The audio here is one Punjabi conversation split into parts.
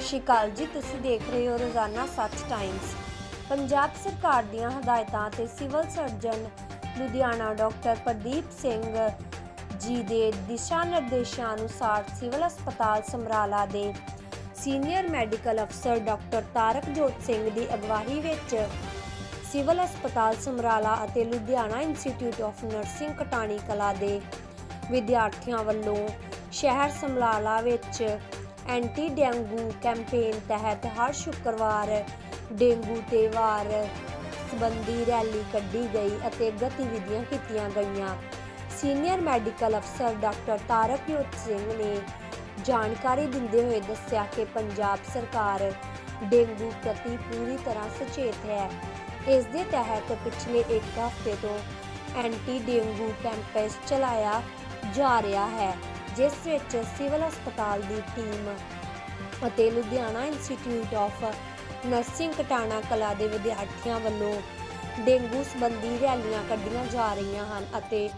ਸਤਿ ਸ਼੍ਰੀ ਅਕਾਲ ਜੀ, ਤੁਸੀਂ ਦੇਖ ਰਹੇ ਹੋ ਰੋਜ਼ਾਨਾ ਸੱਚ ਟਾਈਮਸ ਪੰਜਾਬ ਸਰਕਾਰ ਦੀਆਂ ਹਦਾਇਤਾਂ ਤੇ civil surgeon Ludhiana doctor Pradeep Singh ji ਦੇ ਦਿਸ਼ਾ ਨਿਰਦੇਸ਼ਾਂ ਅਨੁਸਾਰ ਸਿਵਲ ਹਸਪਤਾਲ ਸਮਰਾਲਾ ਦੇ ਸੀਨੀਅਰ ਮੈਡੀਕਲ ਅਫਸਰ ਡਾਕਟਰ ਤਾਰਕਜੋਤ ਸਿੰਘ ਦੀ ਅਗਵਾਈ ਵਿੱਚ ਸਿਵਲ ਹਸਪਤਾਲ ਸਮਰਾਲਾ ਅਤੇ Ludhiana institute of nursing Katani Kala ਦੇ ਵਿਦਿਆਰਥੀਆਂ ਵੱਲੋਂ ਸ਼ਹਿਰ ਸਮਰਾਲਾ ਵਿੱਚ ਐਂਟੀ ਡੇਂਗੂ ਕੈਂਪੇਨ ਤਹਿਤ ਹਰ ਸ਼ੁੱਕਰਵਾਰ ਡੇਂਗੂ ਤੇ ਵਾਰ ਸੰਬੰਧੀ ਰੈਲੀ ਕੱਢੀ ਗਈ ਅਤੇ ਗਤੀਵਿਧੀਆਂ ਕੀਤੀਆਂ ਗਈਆਂ। ਸੀਨੀਅਰ ਮੈਡੀਕਲ ਅਫਸਰ ਡਾਕਟਰ ਤਾਰਕਯੋਤ ਸਿੰਘ ਨੇ ਜਾਣਕਾਰੀ ਦਿੰਦੇ ਹੋਏ ਦੱਸਿਆ ਕਿ ਪੰਜਾਬ ਸਰਕਾਰ ਡੇਂਗੂ ਪ੍ਰਤੀ ਪੂਰੀ ਤਰ੍ਹਾਂ ਸੁਚੇਤ ਹੈ। ਇਸ ਦੇ ਤਹਿਤ ਪਿਛਲੇ ਇੱਕ ਹਫ਼ਤੇ ਤੋਂ ਐਂਟੀ ਡੇਂਗੂ ਕੈਂਪਸ ਚਲਾਇਆ ਜਾ ਰਿਹਾ ਹੈ। ਜਿਸ ਵਿੱਚ ਸਿਵਲ ਹਸਪਤਾਲ ਦੀ ਟੀਮ ਅਤੇ Ludhiana institute of nursing Katana Kala ਦੇ ਵਿਦਿਆਰਥੀਆਂ ਵੱਲੋਂ ਡੇਂਗੂ ਸੰਬੰਧੀ ਰੈਲੀਆਂ ਕੱਢੀਆਂ ਜਾ ਰਹੀਆਂ ਹਨ ਅਤੇ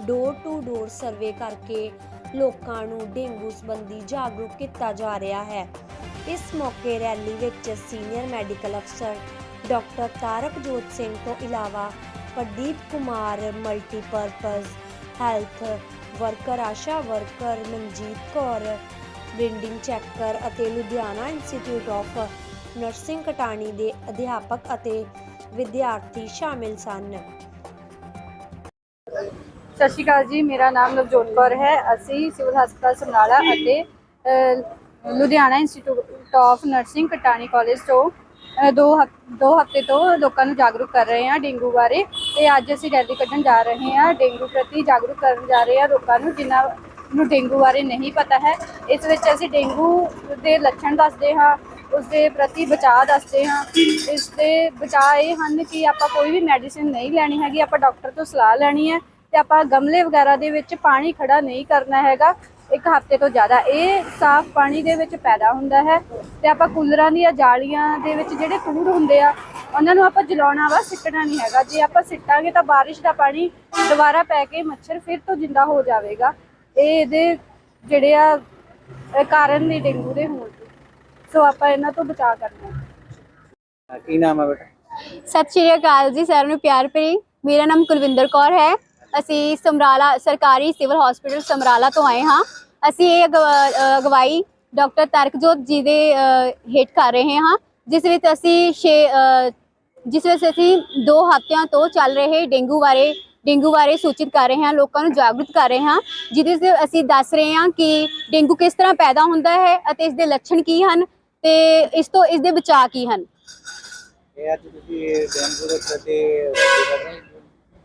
ਡੋਰ ਟੂ ਡੋਰ ਸਰਵੇ ਕਰਕੇ ਲੋਕਾਂ ਨੂੰ ਡੇਂਗੂ ਸੰਬੰਧੀ ਜਾਗਰੂਕ ਕੀਤਾ ਜਾ ਰਿਹਾ ਹੈ। ਇਸ ਮੌਕੇ ਰੈਲੀ ਵਿੱਚ ਸੀਨੀਅਰ ਮੈਡੀਕਲ ਅਫਸਰ ਡਾਕਟਰ ਤਾਰਕਜੋਤ ਸਿੰਘ ਤੋਂ ਇਲਾਵਾ Pradeep Kumar, multipurpose health worker Asha, worker Manjeet Kaur building checker ਅਤੇ Ludhiana institute of nursing Katani ਦੇ ਅਧਿਆਪਕ ਅਤੇ ਵਿਦਿਆਰਥੀ ਸ਼ਾਮਿਲ ਸਨ। ਸਤਿ ਸ਼੍ਰੀ ਅਕਾਲ ਜੀ, ਮੇਰਾ ਨਾਮ ਨਵਜੋਤ ਕੌਰ ਹੈ। ਅਸੀਂ ਸਿਵਲ ਹਸਪਤਾਲ ਸਮਰਾਲਾ ਅਤੇ Ludhiana institute of nursing Katani college ਤੋਂ ਦੋ ਹਫ- ਦੋ ਹਫ਼ਤੇ ਤੋਂ ਲੋਕਾਂ ਨੂੰ ਜਾਗਰੂਕ ਕਰ ਰਹੇ ਹਾਂ ਡੇਂਗੂ ਬਾਰੇ ਤੇ ਅੱਜ ਅਸੀਂ ਰੈਲੀ ਕੱਢਣ ਜਾ ਰਹੇ ਹਾਂ। ਡੇਂਗੂ ਪ੍ਰਤੀ ਜਾਗਰੂਕ ਕਰਨ ਜਾ ਰਹੇ ਹਾਂ ਲੋਕਾਂ ਨੂੰ ਜਿਨ੍ਹਾਂ ਨੂੰ ਡੇਂਗੂ ਬਾਰੇ ਨਹੀਂ ਪਤਾ ਹੈ। ਇਸ ਵਿੱਚ ਅਸੀਂ ਡੇਂਗੂ ਦੇ ਲੱਛਣ ਦੱਸਦੇ ਹਾਂ ਉਸ ਦੇ ਪ੍ਰਤੀ ਬਚਾਅ ਦੱਸਦੇ ਹਾਂ। ਇਸ ਦੇ ਬਚਾਅ ਇਹ ਹਨ ਕਿ ਆਪਾਂ ਕੋਈ ਵੀ ਮੈਡੀਸਿਨ ਨਹੀਂ ਲੈਣੀ ਹੈਗੀ, ਆਪਾਂ ਡਾਕਟਰ ਤੋਂ ਸਲਾਹ ਲੈਣੀ ਹੈ ਤੇ ਆਪਾਂ ਗਮਲੇ ਵਗੈਰਾ ਦੇ ਵਿੱਚ ਪਾਣੀ ਖੜਾ ਨਹੀਂ ਕਰਨਾ ਹੈਗਾ। ਇੱਕ ਹਫ਼ਤੇ ਤੋਂ ਜ਼ਿਆਦਾ ਇਹ ਸਾਫ਼ ਪਾਣੀ ਦੇ ਵਿੱਚ ਪੈਦਾ ਹੁੰਦਾ ਹੈ ਤੇ ਆਪਾਂ ਕੂਲਰਾਂ ਦੀਆਂ ਜਾਲੀਆਂ ਦੇ ਵਿੱਚ ਜਿਹੜੇ ਕੂੜ ਹੁੰਦੇ ਆ ਉਹਨਾਂ ਨੂੰ ਆਪਾਂ ਜਲਾਉਣਾ ਵਾ ਸਿੱਟਣਾ ਨਹੀਂ ਹੈਗਾ। ਜੇ ਆਪਾਂ ਸਿੱਟਾਂਗੇ ਤਾਂ ਬਾਰਿਸ਼ ਦਾ ਪਾਣੀ ਦੁਬਾਰਾ ਪੈ ਕੇ ਮੱਛਰ ਫਿਰ ਤੋਂ ਜਿੰਦਾ ਹੋ ਜਾਵੇਗਾ। ਇਹ ਇਹਦੇ ਜਿਹੜੇ ਆ ਕਾਰਨ ਨੇ ਡੇਂਗੂ ਦੇ ਹੋਣ ਦੇ ਸੋ ਆਪਾਂ ਇਹਨਾਂ ਤੋਂ ਬਚਾਅ ਕਰਨਾ ਕੀ ਨਾਮ ਹੈ ਬੇਟਾ? ਸਤਿ ਸ਼੍ਰੀ ਅਕਾਲ ਜੀ ਸਾਰਿਆਂ ਨੂੰ ਪਿਆਰ ਭਰੀ। ਮੇਰਾ ਨਾਮ ਕੁਲਵਿੰਦਰ ਕੌਰ ਹੈ। ਅਸੀਂ ਸਮਰਾਲਾ ਸਰਕਾਰੀ ਸਿਵਲ ਹਸਪੀਟਲ ਸਮਰਾਲਾ ਤੋਂ ਆਏ ਹਾਂ। ਅਸੀਂ ਇਹ ਅਗਵਾਈ ਡਾਕਟਰ ਤਰਕਜੋਤ ਜੀ ਦੇ ਹੇਠ ਕਰ ਰਹੇ ਹਾਂ ਜਿਸ ਵਿੱਚ ਅਸੀਂ ਜਿਸ ਵਿੱਚ ਅਸੀਂ ਦੋ ਹਫ਼ਤਿਆਂ ਤੋਂ ਚੱਲ ਰਹੇ ਡੇਂਗੂ ਬਾਰੇ ਡੇਂਗੂ ਬਾਰੇ ਸੂਚਿਤ ਕਰ ਰਹੇ ਹਾਂ ਲੋਕਾਂ ਨੂੰ ਜਾਗਰੂਕ ਕਰ ਰਹੇ ਹਾਂ ਜਿਹਦੇ ਵਿੱਚ ਅਸੀਂ ਦੱਸ ਰਹੇ ਹਾਂ ਕਿ ਡੇਂਗੂ ਕਿਸ ਤਰ੍ਹਾਂ ਪੈਦਾ ਹੁੰਦਾ ਹੈ ਅਤੇ ਇਸ ਦੇ ਲੱਛਣ ਕੀ ਹਨ ਤੇ ਇਸ ਤੋਂ ਇਸ ਦੇ ਬਚਾਅ ਕੀ ਹਨ। ਇਹ ਅੱਜ ਤੁਸੀਂ ਡੇਂਗੂ ਦੇ ਪ੍ਰਤੀ।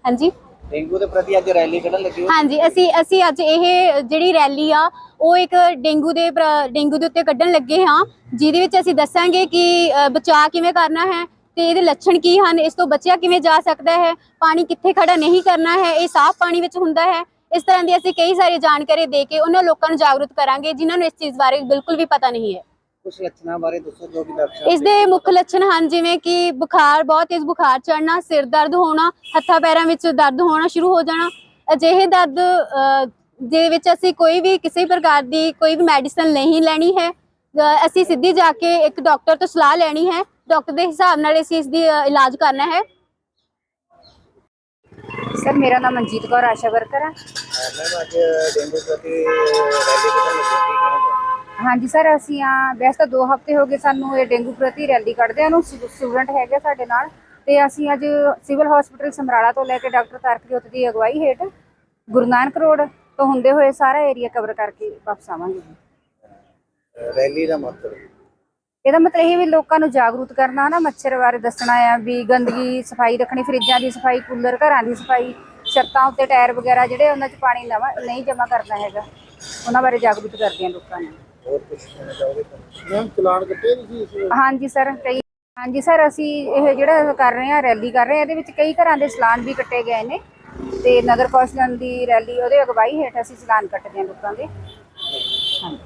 ਹਾਂਜੀ। ਡੇਂਗੂ ਦੇ ਪ੍ਰਤੀ ਅੱਜ ਰੈਲੀ ਕੱਢਣ ਲੱਗੇ ਹੋ? ਹਾਂਜੀ ਅਸੀਂ ਅਸੀਂ ਅੱਜ ਇਹ ਜਿਹੜੀ ਰੈਲੀ ਆ ਉਹ ਇੱਕ ਡੇਂਗੂ ਦੇ ਪ੍ਰ- ਡੇਂਗੂ ਦੇ ਉੱਤੇ ਕੱਢਣ ਲੱਗੇ ਹਾਂ ਜਿਹਦੇ ਵਿੱਚ ਅਸੀਂ ਦੱਸਾਂਗੇ ਕਿ ਅ, ਬਚਾਅ ਕਿਵੇਂ ਕਰਨਾ ਹੈ ਤੇ ਇਹਦੇ ਲੱਛਣ ਕੀ ਹਨ ਇਸ ਤੋਂ ਬਚਿਆ ਕਿਵੇਂ ਜਾ ਸਕਦਾ ਹੈ ਪਾਣੀ ਕਿੱਥੇ ਖੜਾ ਨਹੀਂ ਕਰਨਾ ਹੈ ਇਹ ਸਾਫ਼ ਪਾਣੀ ਵਿੱਚ ਹੁੰਦਾ ਹੈ ਇਸ ਤਰ੍ਹਾਂ ਦੀ ਅਸੀਂ ਕਈ ਸਾਰੀ ਜਾਣਕਾਰੀ ਦੇ ਕੇ ਉਹਨਾਂ ਲੋਕਾਂ ਨੂੰ ਜਾਗਰੂਕ ਕਰਾਂਗੇ ਜਿਨ੍ਹਾਂ ਨੂੰ ਇਸ ਚੀਜ਼ ਬਾਰੇ ਬਿਲਕੁਲ ਵੀ ਪਤਾ ਨਹੀਂ ਹੈ। ਕੁਝ ਲੱਛਣਾਂ ਬਾਰੇ ਦੱਸੋ ਜੋ ਵੀ ਲੱਛਣ ਇਸ ਦੇ ਮੁੱਖ ਲੱਛਣ ਹਨ ਜਿਵੇਂ ਕਿ ਬੁਖਾਰ ਬਹੁਤ ਤੇਜ਼ ਬੁਖਾਰ ਚੜਨਾ ਸਿਰ ਦਰਦ ਹੋਣਾ ਹੱਥਾਂ ਪੈਰਾਂ ਵਿੱਚ ਦਰਦ ਹੋਣਾ ਸ਼ੁਰੂ ਹੋ ਜਾਣਾ। ਅਜਿਹੇ ਦਰਦ ਦੇ ਵਿੱਚ ਅਸੀਂ ਕੋਈ ਵੀ ਕਿਸੇ ਪ੍ਰਕਾਰ ਦੀ ਕੋਈ ਵੀ ਮੈਡੀਸਨ ਨਹੀਂ ਲੈਣੀ ਹੈ ਅਸੀਂ ਸਿੱਧੀ ਜਾ ਕੇ ਇੱਕ ਡਾਕਟਰ ਤੋਂ ਸਲਾਹ ਲੈਣੀ ਹੈ। ਡਾਕਟਰ ਦੇ ਹਿਸਾਬ ਨਾਲ ਅਸੀਂ ਇਸ ਦੀ ਇਲਾਜ ਕਰਨਾ ਹੈ। ਸਰ ਮੇਰਾ ਨਾਮ ਮਨਜੀਤ ਕੌਰ ਆਸ਼ਾ ਵਰਕਰ ਹੈ ਮੈਮ ਅੱਜ ਡੇਂਗੂ ਪ੍ਰਤੀ ਰੈਲੀ ਕੱਢਣ ਲੱਗੇ? ਹੋ, ਕੀ ਹਾਂਜੀ ਸਰ ਅਸੀਂ ਆ ਵੈਸੇ ਤਾਂ 2 ਹਫ਼ਤੇ ਹੋ ਗਏ ਸਾਨੂੰ ਇਹ ਡੇਂਗੂ ਪ੍ਰਤੀ ਰੈਲੀ ਕੱਢਦੇ ਆ ਨੂੰ ਸਟੂਡੈਂਟ ਹੈਗੇ ਸਾਡੇ ਨਾਲ ਤੇ ਅਸੀਂ ਅੱਜ ਸਿਵਲ ਹਸਪੀਟਲ ਸਮਰਾਲਾ ਤੋਂ ਲੈ ਕੇ ਡਾਕਟਰ ਤਾਰਕਜੋਤ ਦੀ ਅਗਵਾਈ ਹੇਠ ਗੁਰੂ ਨਾਨਕ ਰੋਡ ਤੋਂ ਹੁੰਦੇ ਹੋਏ ਸਾਰਾ ਏਰੀਆ ਕਵਰ ਕਰਕੇ ਵਾਪਸ ਆਵਾਂਗੇ ਜੀ। ਰੈਲੀ ਦਾ ਮਤਲਬ ਇਹਦਾ ਮਤਲਬ ਇਹ ਵੀ ਲੋਕਾਂ ਨੂੰ ਜਾਗਰੂਕ ਕਰਨਾ ਨਾ ਮੱਛਰ ਬਾਰੇ ਦੱਸਣਾ ਆ ਵੀ ਗੰਦਗੀ ਸਫ਼ਾਈ ਰੱਖਣੀ ਫਰਿੱਜਾਂ ਦੀ ਸਫ਼ਾਈ ਕੂਲਰ ਘਰਾਂ ਦੀ ਸਫ਼ਾਈ ਛੱਤਾਂ ਉੱਤੇ ਟਾਇਰ ਵਗੈਰਾ ਜਿਹੜੇ ਉਹਨਾਂ 'ਚ ਪਾਣੀ ਨਹੀਂ ਜਮ੍ਹਾਂ ਕਰਨਾ ਹੈਗਾ। ਉਹਨਾਂ ਬਾਰੇ ਜਾਗਰੂਕ ਕਰਦੇ ਆ ਲੋਕਾਂ ਨੂੰ। ਹੋਰ ਕੁਝ ਕਹਿਣਾ ਚਾਹੋਗੇ ਮੈਮ ਚਲਾਨ ਕੱਟੇ ਤੁਸੀਂ ਇਸ ਹਾਂਜੀ ਸਰ, ਕਈ ਹਾਂਜੀ ਸਰ, ਅਸੀਂ ਇਹ ਜਿਹੜਾ ਕਰ ਰਹੇ ਹਾਂ, ਰੈਲੀ ਕਰ ਰਹੇ ਹਾਂ, ਇਹਦੇ ਵਿੱਚ ਕਈ ਘਰਾਂ ਦੇ ਚਲਾਨ ਵੀ ਕੱਟੇ ਗਏ ਨੇ ਤੇ ਨਗਰ ਕੌਂਸਲ ਦੀ ਰੈਲੀ ਉਹਦੇ ਅਗਵਾਈ ਹੇਠ ਅਸੀਂ ਚਲਾਨ ਕੱਟਦੇ ਹਾਂ ਲੋਕਾਂ ਦੇ। ਹਾਂਜੀ।